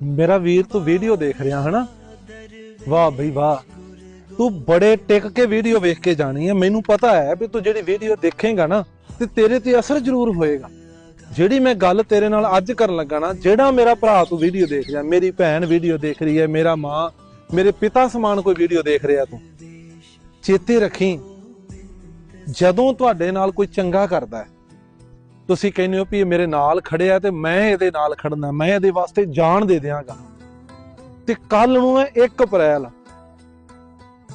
ਮੇਰਾ ਵੀਰ ਤੂੰ ਵੀਡੀਓ ਦੇਖ ਰਿਹਾ ਹਨਾ ਵਾਹ ਬਈ ਵਾਹ। ਤੂੰ ਬੜੇ ਟਿਕ ਕੇ ਵੀਡੀਓ ਵੇਖ ਕੇ ਜਾਣੀ ਹੈ। ਮੈਨੂੰ ਪਤਾ ਹੈ ਵੀ ਤੂੰ ਜਿਹੜੀ ਵੀਡੀਓ ਦੇਖੇਗਾ ਨਾ, ਤੇ ਤੇਰੇ ਤੇ ਅਸਰ ਜ਼ਰੂਰ ਹੋਏਗਾ। ਜਿਹੜੀ ਮੈਂ ਗੱਲ ਤੇਰੇ ਨਾਲ ਅੱਜ ਕਰਨ ਲੱਗਾ ਨਾ, ਜਿਹੜਾ ਮੇਰਾ ਭਰਾ ਤੂੰ ਵੀਡੀਓ ਦੇਖ ਰਿਹਾ, ਮੇਰੀ ਭੈਣ ਵੀਡੀਓ ਦੇਖ ਰਹੀ ਹੈ, ਮੇਰਾ ਮਾਂ, ਮੇਰੇ ਪਿਤਾ ਸਮਾਨ ਕੋਈ ਵੀਡੀਓ ਦੇਖ ਰਿਹਾ ਤੂੰ। ਚੇਤੇ ਰੱਖੀ। ਜਦੋਂ ਤੁਹਾਡੇ ਨਾਲ ਕੋਈ ਚੰਗਾ ਕਰਦਾ ਹੈ ਤੁਸੀਂ ਕਹਿੰਦੇ ਹੋ ਵੀ ਇਹ ਮੇਰੇ ਨਾਲ ਖੜਿਆ ਤੇ ਮੈਂ ਇਹਦੇ ਨਾਲ ਖੜਨਾ, ਮੈਂ ਇਹਦੇ ਵਾਸਤੇ ਜਾਨ ਦੇ ਦਿਆਂਗਾ। ਤੇ ਕੱਲ ਨੂੰ ਹੈ 1 ਅਪ੍ਰੈਲ।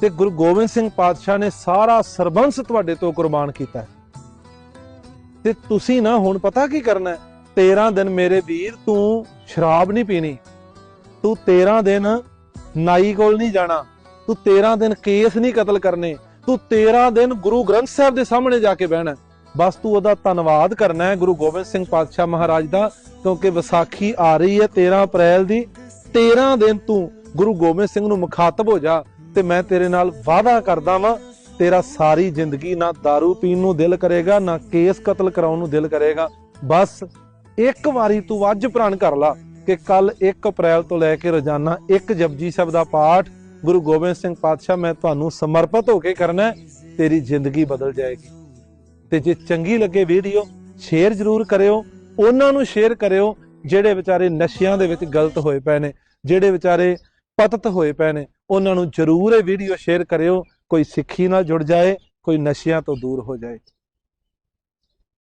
ਤੇ ਗੁਰੂ ਗੋਬਿੰਦ ਸਿੰਘ ਪਾਤਸ਼ਾਹ ਨੇ ਸਾਰਾ ਸਰਬੰਸ ਤੁਹਾਡੇ ਤੋਂ ਕੁਰਬਾਨ ਕੀਤਾ ਹੈ। ਤੇ ਤੁਸੀਂ ਨਾ ਹੁਣ ਪਤਾ ਕੀ ਕਰਨਾ ਹੈ? 13 ਦਿਨ ਮੇਰੇ ਵੀਰ, ਤੂੰ ਸ਼ਰਾਬ ਨਹੀਂ ਪੀਣੀ। ਤੂੰ 13 ਦਿਨ ਨਾਈ ਕੋਲ ਨਹੀਂ ਜਾਣਾ। ਤੂੰ 13 ਦਿਨ ਕੇਸ ਨਹੀਂ ਕਤਲ ਕਰਨੇ। ਤੂੰ 13 ਦਿਨ ਗੁਰੂ ਗ੍ਰੰਥ ਸਾਹਿਬ ਦੇ ਸਾਹਮਣੇ ਜਾ ਕੇ ਬਹਿਣਾ। ਬਸ ਤੂੰ ਉਹਦਾ ਧੰਨਵਾਦ ਕਰਨਾ ਹੈ ਗੁਰੂ ਗੋਬਿੰਦ ਸਿੰਘ ਪਾਤਸ਼ਾਹ ਮਹਾਰਾਜ ਦਾ, ਕਿਉਂਕਿ ਵਿਸਾਖੀ ਆ ਰਹੀ ਹੈ 13 ਅਪ੍ਰੈਲ ਦੀ। 13 ਦਿਨ ਤੂੰ ਗੁਰੂ ਗੋਬਿੰਦ ਸਿੰਘ ਨੂੰ ਮੁਖਾਤਬ ਹੋ ਜਾ ਤੇ ਮੈਂ ਤੇਰੇ ਨਾਲ ਵਾਅਦਾ ਕਰਦਾ ਵਾਂ। ਤੇਰਾ ਸਾਰੀ ਜ਼ਿੰਦਗੀ ਨਾ दारू ਪੀਣ ਨੂੰ ਦਿਲ ਕਰੇਗਾ, ਨਾ ਕੇਸ ਕਤਲ ਕਰਾਉਣ ਨੂੰ ਦਿਲ ਕਰੇਗਾ। ਬਸ ਇੱਕ ਵਾਰੀ ਤੂੰ ਅੱਜ ਪ੍ਰਣ ਕਰ ਲਾ ਕਿ ਕੱਲ 1 ਅਪ੍ਰੈਲ ਤੋਂ ਲੈ ਕੇ ਰੋਜ਼ਾਨਾ ਇੱਕ ਜਪਜੀ ਸਾਹਿਬ ਦਾ ਪਾਠ ਗੁਰੂ ਗੋਬਿੰਦ ਸਿੰਘ ਪਾਤਸ਼ਾਹ ਮੈਂ ਤੁਹਾਨੂੰ ਸਮਰਪਿਤ ਹੋ ਕੇ ਕਰਨਾ ਤੇਰੀ ਜ਼ਿੰਦਗੀ ਬਦਲ ਜਾਏਗੀ। ਤੇ ਜੇ ਚੰਗੀ ਲੱਗੇ ਵੀਡੀਓ ਸ਼ੇਅਰ ਜ਼ਰੂਰ ਕਰਿਓ। ਉਹਨਾਂ ਨੂੰ ਸ਼ੇਅਰ ਕਰਿਓ ਜਿਹੜੇ ਵਿਚਾਰੇ ਨਸ਼ਿਆਂ ਦੇ ਵਿੱਚ ਗਲਤ ਹੋਏ ਪਏ ਨੇ, ਜਿਹੜੇ ਵਿਚਾਰੇ ਪਤਤ ਹੋਏ ਪਏ ਨੇ, ਉਹਨਾਂ ਨੂੰ ਜ਼ਰੂਰ ਇਹ ਵੀਡੀਓ ਸ਼ੇਅਰ ਕਰਿਓ। ਕੋਈ ਸਿੱਖੀ ਨਾਲ ਜੁੜ ਜਾਏ, ਕੋਈ ਨਸ਼ਿਆਂ ਤੋਂ ਦੂਰ ਹੋ ਜਾਏ।